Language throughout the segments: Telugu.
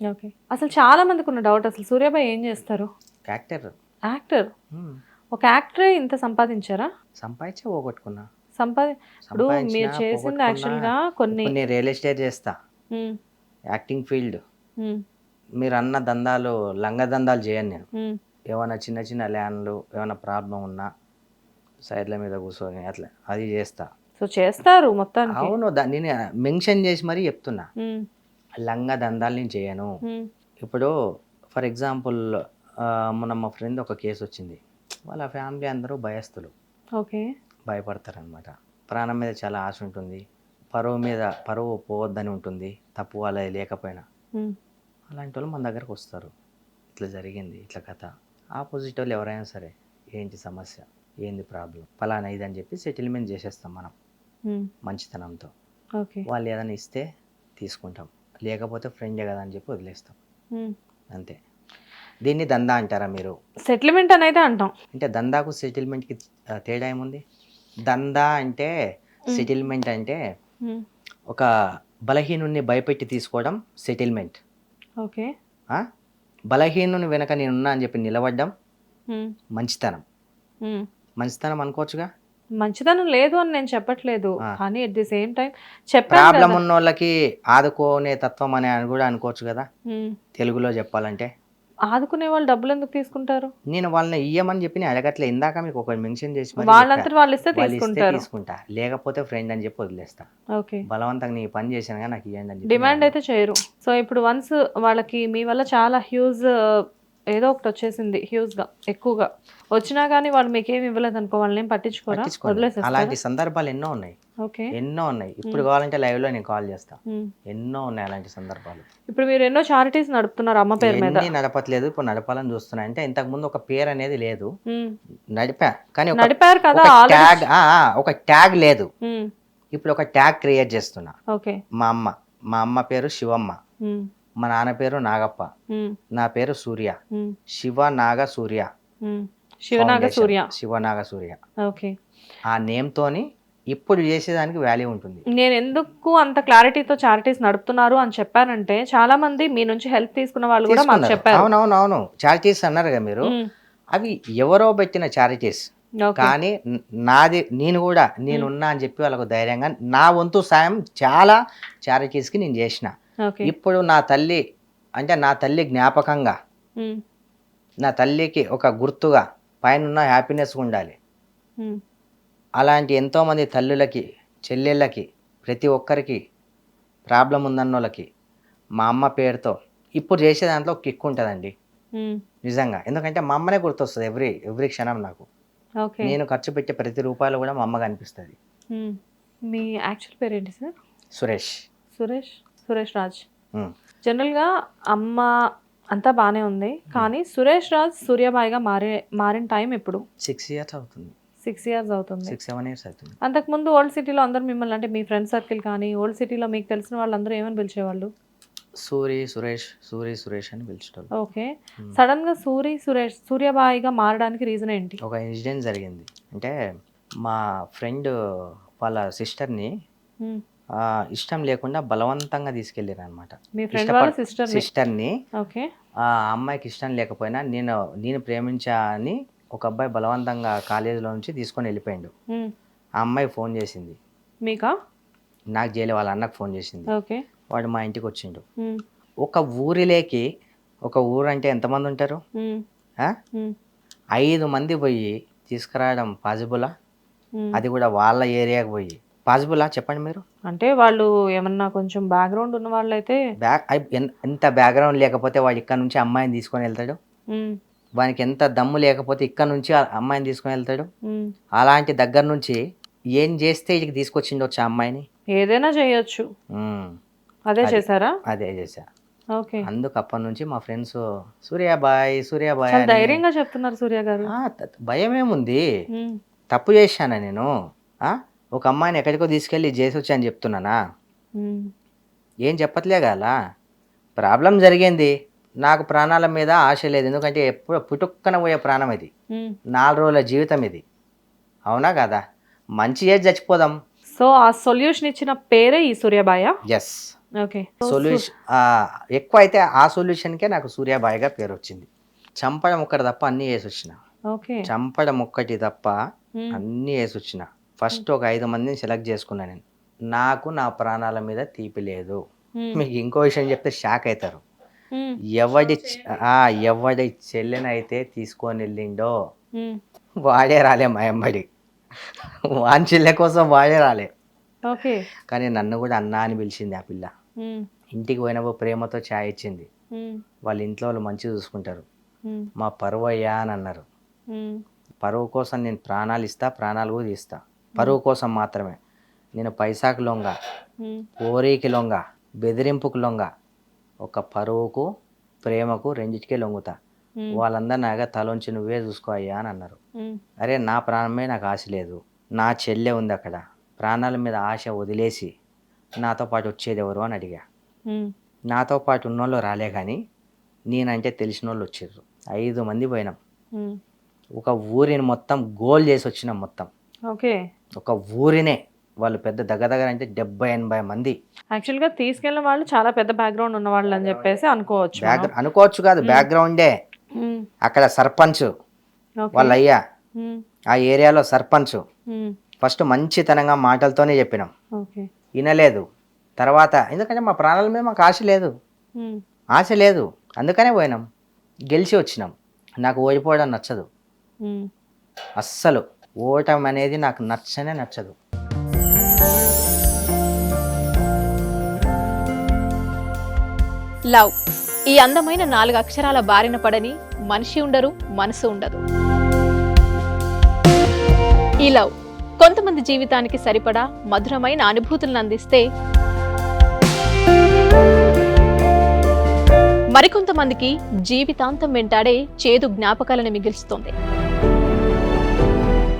ఓకే అసలు చాలా మందికి ఉన్న డౌట్ అసలు. సూర్యాబాయ్ ఏం చేస్తారు? యాక్టర్ యాక్టర్ ఒక యాక్టరే ఇంత సంపాదించారా? సంపాదించే పోగొట్టుకున్నా. సంపాది ఇప్పుడు మీరు చేసింది. యాక్చువల్గా కొన్ని నేను రియల్ ఎస్టేట్ చేస్తా. యాక్టింగ్ ఫీల్డ్ మీరు అన్న దందాలు లంగ దందాలు చేయను నేను. ఉమ్, ఏమైనా చిన్న చిన్న ల్యాండ్లు ఏమైనా ప్రాబ్లం ఉన్నా సైడ్ల మీద కూర్చొని అట్లా అది చేస్తా. సో చేస్తారు మొత్తానికి. అవును నేను మెన్షన్ చేసి మరీ చెప్తున్నా. ఉమ్, లంగ దందాలు నేను చేయను. ఇప్పుడు ఫర్ ఎగ్జాంపుల్ మొన్న మా ఫ్రెండ్ ఒక కేసు వచ్చింది. వాళ్ళ ఫ్యామిలీ అందరూ భయస్థులు. ఓకే. భయపడతారనమాట ప్రాణం మీద చాలా ఆశ ఉంటుంది. పరువు మీద పరువు పోవద్దని ఉంటుంది. తప్పు వాళ్ళ లేకపోయినా. అలాంటి వాళ్ళు మన దగ్గరకు వస్తారు. ఇట్లా జరిగింది ఇట్లా కథ. ఆపోజిట్ వాళ్ళు ఎవరైనా సరే ఏంటి సమస్య? ఏంది ప్రాబ్లం? ఫలానా ఇది అని చెప్పి సెటిల్మెంట్ చేసేస్తాం మనం. మంచితనంతో. ఓకే. వాళ్ళు ఏదైనా ఇస్తే తీసుకుంటాం. లేకపోతే ఫ్రెండే కదా అని చెప్పి వదిలేస్తాం. అంతే. దీన్ని దందా అంటారా మీరు? సెటిల్మెంట్ అనేది అంటాం. అంటే దందాకు సెటిల్మెంట్కి తేడా ఏముంది? దందా అంటే సెటిల్మెంట్ అంటే ఒక బలహీనుని భయపెట్టి తీసుకోవడం సెటిల్మెంట్ ఓకే. బలహీనుని వెనక నేనున్నా అని చెప్పి నిలబడ్డం మంచితనం. మంచితనం అనుకోవచ్చుగా? మంచిదనం లేదు అని నేను చెప్పట్లేదు. కానీ at the same time problem. ఉన్న వాళ్ళకి ఆదుకోనే తత్వం అని అని కూడా అనుకోవచ్చు కదా. తెలుగులో చెప్పాలంటే. ఆదుకునే వాళ్ళు డబ్బులు ఎందుకు తీసుకుంటారు? నేను వాళ్ళని ఇయ్యమని చెప్పి నేను అడగట్లే. ఇందాక మీకు ఒక మెన్షన్ చేసి చెప్పా. వాళ్ళు ఇస్తే తీసుకుంటారు. తీసుకుంటా. లేకపోతే ఫ్రెండ్ అని చెప్పి వదిలేస్తా. ఓకే. బలవంతంగా నీ పని చేశాను నాకు ఇవ్వండి అని డిమాండ్ అయితే చేయరు. సో ఇప్పుడు వన్స్ వాళ్ళకి మీ వల్ల చాలా హ్యూజ్ ఏదో ఒకటి వచ్చేసింది హ్యూజ్గా ఎక్కువగా. వచ్చినా కానీ వాళ్ళు మీకు ఏమి ఇవ్వలేదు అనుకో వాళ్ళని ఏం పట్టించుకోరా. వదిలేసేస్తారా? అలాంటి సందర్భాలు ఎన్నో ఉన్నాయి. ఓకే. ఎన్నో ఉన్నాయి. ఇప్పుడు కావాలంటే లైవ్లో నేను కాల్ చేస్తా. ఉమ్. ఎన్నో ఉన్నాయి అలాంటి సందర్భాలు. ఇప్పుడు మీరు ఎన్నో చారిటీస్ నడుపుతున్నారు అమ్మ పేరు మీద. ఎన్ని నడపట్లేదు ఇప్పుడు నడపాలని చూస్తున్నా. అంటే ఇంతకు ముందు ఒక పేరు అనేది లేదు. ఉమ్. నడిపా. కానీ ఒక నడిపారు కదా ఒక ఆల్రెడీ. ట్యాగ్ ఆ, ఆ, ఒక ట్యాగ్ లేదు. ఇప్పుడు ఒక ట్యాగ్ క్రియేట్ చేస్తున్నా. ఓకే. మా అమ్మ. మా అమ్మ పేరు శివమ్మ. ఉమ్. మా నాన్న పేరు నాగప్ప. నా పేరు సూర్య. శివ నాగ సూర్య. శివనాగ. సూర్య. శివనాగ సూర్య. ఓకే. ఆ నేమ్ తోని ఇప్పుడు చేసేదానికి వాల్యూ ఉంటుంది. నేను ఎందుకు అంత క్లారిటీతో చారిటీస్ నడుపుతున్నారు అని చెప్పానంటే చాలా మంది మీ నుంచి హెల్ప్ తీసుకున్న వాళ్ళు కూడా మాకు. చెప్పారు. అవునవును అవును చారిటీస్ అన్నారు కదా మీరు. అవి ఎవరో పెట్టిన చారిటీస్. కానీ నాది నేను కూడా నేనున్నా అని చెప్పి వాళ్ళకు ధైర్యంగా నా వంతు సాయం చాలా చారిటీస్కి నేను చేసిన. ఇప్పుడు నా తల్లి అంటే నా తల్లి జ్ఞాపకంగా. నా తల్లికి ఒక గుర్తుగా పైన హ్యాపీనెస్ ఉండాలి. అలాంటి ఎంతోమంది తల్లులకి చెల్లెళ్ళకి ప్రతి ఒక్కరికి ప్రాబ్లం ఉందన్న వాళ్ళకి మా అమ్మ పేరుతో ఇప్పుడు చేసే దాంట్లో కిక్ ఉంటుందండి. నిజంగా. ఎందుకంటే మా అమ్మనే గుర్తొస్తుంది ఎవ్రీ ఎవ్రీ క్షణం నాకు. నేను ఖర్చు పెట్టే ప్రతి రూపాయలు కూడా మా అమ్మ కనిపిస్తుంది ఉమ్. మీ యాక్చువల్ పేరు ఏంటి సార్? సురేష్. సురేష్? సురేష్ రాజ్. జనరల్గా అమ్మ అంతా బాగానే ఉంది కానీ సురేష్ రాజ్ సూర్యబాయిగా మారే మారిన టైం ఎప్పుడు? సిక్స్ ఇయర్స్ అవుతుంది. సిక్స్ ఇయర్స్ అవుతుంది. సిక్స్ సెవెన్ ఇయర్స్ అవుతుంది. అంతకుముందు ఓల్డ్ సిటీలో అందరు మిమ్మల్ని అంటే మీ ఫ్రెండ్ సర్కిల్ కానీ ఓల్డ్ సిటీలో మీకు తెలిసిన వాళ్ళందరూ ఏమని పిలిచేవాళ్ళు? సూరి సురేష్ సూరి సురేష్ అని పిలిచేటోళ్ళు ఓకే. సడన్గా సూరి సురేష్ సూర్యబాయిగా మారడానికి రీజన్ ఏంటి? ఒక ఇన్సిడెంట్ జరిగింది. అంటే మా ఫ్రెండ్ వాళ్ళ సిస్టర్ని. ఇష్టం లేకుండా బలవంతంగా తీసుకెళ్ళారు అనమాట సిస్టర్ని ఆ అమ్మాయికి ఇష్టం లేకపోయినా నేను నేను ప్రేమించా అని ఒక అబ్బాయి బలవంతంగా కాలేజీలో నుంచి తీసుకొని వెళ్ళిపోయాడు. ఆ అమ్మాయి ఫోన్ చేసింది. మీకా? నాకు చేయలే వాళ్ళ అన్నకు ఫోన్ చేసింది. వాడు మా ఇంటికి వచ్చిండు. ఒక ఊరిలోకి ఒక ఊరు అంటే ఎంతమంది ఉంటారు. ఐదు మంది పోయి తీసుకురావడం పాసిబులా ఉమ్. అది కూడా వాళ్ళ ఏరియాకి పోయి. పాసిబులా చెప్పండి మీరు? అంటే వాళ్ళు ఏమన్నా కొంచెం బ్యాక్గ్రౌండ్ ఉన్న వాళ్ళు అయితే బ్యాక్ ఎంత బ్యాక్గ్రౌండ్ లేకపోతే వాడు ఇక్కడ నుంచి అమ్మాయిని తీసుకొని వెళ్తాడు? వానికి ఎంత దమ్ము లేకపోతే ఇక్కడ నుంచి అమ్మాయిని తీసుకొని వెళ్తాడు? అలాంటి దగ్గర నుంచి ఏం చేస్తే ఇక్కడికి తీసుకొచ్చిండొచ్చు ఆ అమ్మాయిని? ఏదైనా చేయొచ్చు. అదే. చేశారా? అదే చేశా. ఓకే. అందుకు అప్పటి నుంచి మా ఫ్రెండ్స్ సూర్యాబాయ్ సూర్యాబాయ్ ధైర్యంగా చెప్తున్నారు సూర్య గారు. భయం ఏముంది. తప్పు చేశానా నేను? ఆ? ఒక అమ్మాయిని ఎక్కడికో తీసుకెళ్ళి చేసి వచ్చా అని చెప్తున్నానా. ఏం చెప్పట్లే కదా ప్రాబ్లం జరిగింది. నాకు ప్రాణాల మీద ఆశ లేదు. ఎందుకంటే ఎప్పుడు పుట్టుక్కన పోయే ప్రాణం ఇది. నాలుగు రోజుల జీవితం ఇది. అవునా కదా? మంచి చేసి చచ్చిపోదాం. సో ఆ సొల్యూషన్ ఇచ్చిన పేరే ఈ సూర్యబాయ? Yes okay. సొల్యూషన్ ఎక్కువ అయితే ఆ సొల్యూషన్కే నాకు సూర్యాబాయిగా పేరు వచ్చింది చంపడం ఒక్కటి తప్ప అన్నీ వేసి వచ్చిన ఓకే. చంపడం ఒక్కటి తప్ప. అన్నీ వేసి వచ్చిన ఫస్ట్ ఒక ఐదు మందిని సెలెక్ట్ చేసుకున్నా నేను నాకు నా ప్రాణాల మీద తీపి లేదు. మీకు ఇంకో విషయం చెప్తే షాక్ అవుతారు. ఎవడి ఎవడి చెల్లెనైతే తీసుకొని వెళ్ళిండో. వాడే రాలే మా ఎంబడి వాని చెల్లె కోసం వాడే రాలే ఓకే కానీ నన్ను కూడా అన్నా అని పిలిచింది ఆ పిల్ల. ఇంటికి పోయినప్పుడు ప్రేమతో ఛాయ్ ఇచ్చింది. వాళ్ళ ఇంట్లో వాళ్ళు మంచిగా చూసుకుంటారు. మా పరువు అయ్యా అని అన్నారు. పరువు కోసం నేను ప్రాణాలు ఇస్తా ప్రాణాలు కూడా ఇస్తా పరువు కోసం మాత్రమే నేను పైసాకు లొంగ. పోరీకి లొంగ బెదిరింపుకు లొంగ ఒక పరువుకు ప్రేమకు రెండిటికే లొంగుతా. వాళ్ళందరూ నాగా తలొంచి నువ్వే చూసుకో అయ్యా అని అన్నారు. అరే నా ప్రాణమే నాకు ఆశ లేదు నా చెల్లె ఉంది అక్కడ ప్రాణాల మీద ఆశ వదిలేసి నాతో పాటు వచ్చేది ఎవరు అని అడిగా. నాతో పాటు ఉన్నోళ్ళు రాలే కానీ నేనంటే తెలిసిన వాళ్ళు వచ్చారు ఐదు మంది పోయినాం. ఒక ఊరిని మొత్తం గోల్ చేసి వచ్చినాం మొత్తం ఓకే. ఒక ఊరినే వాళ్ళు పెద్ద దగ్గర దగ్గర అంటే డెబ్బై ఎనభై మంది. యాక్చువల్గా తీసుకెళ్ళిన వాళ్ళు చాలా పెద్ద బ్యాక్గ్రౌండ్ ఉన్న వాళ్ళు అని చెప్పేసి అనుకోవచ్చు. బ్యాక్ అనుకోవచ్చు కాదు బ్యాక్గ్రౌండే. అక్కడ సర్పంచ్. వాళ్ళ అయ్యా. ఆ ఏరియాలో సర్పంచ్. ఫస్ట్ మంచితనంగా మాటలతోనే చెప్పినాం. వినలేదు. తర్వాత ఎందుకంటే మా ప్రాణాల మీద మాకు ఆశ లేదు. ఆశ లేదు. అందుకనే పోయినాం. గెలిచి వచ్చినాం. నాకు ఓడిపోవడం నచ్చదు. అస్సలు. ఓటం అనేది నాకు నచ్చనే నచ్చదు. లవ్. ఈ అందమైన నాలుగు అక్షరాల బారిన పడని మనిషి ఉండరు మనసు ఉండదు. ఈ లవ్ కొంతమంది జీవితానికి సరిపడా మధురమైన అనుభూతులను అందిస్తే మరికొంతమందికి జీవితాంతం వెంటాడే చేదు జ్ఞాపకాలను మిగిల్చుతుంది.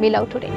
మీ లవ్ టుడే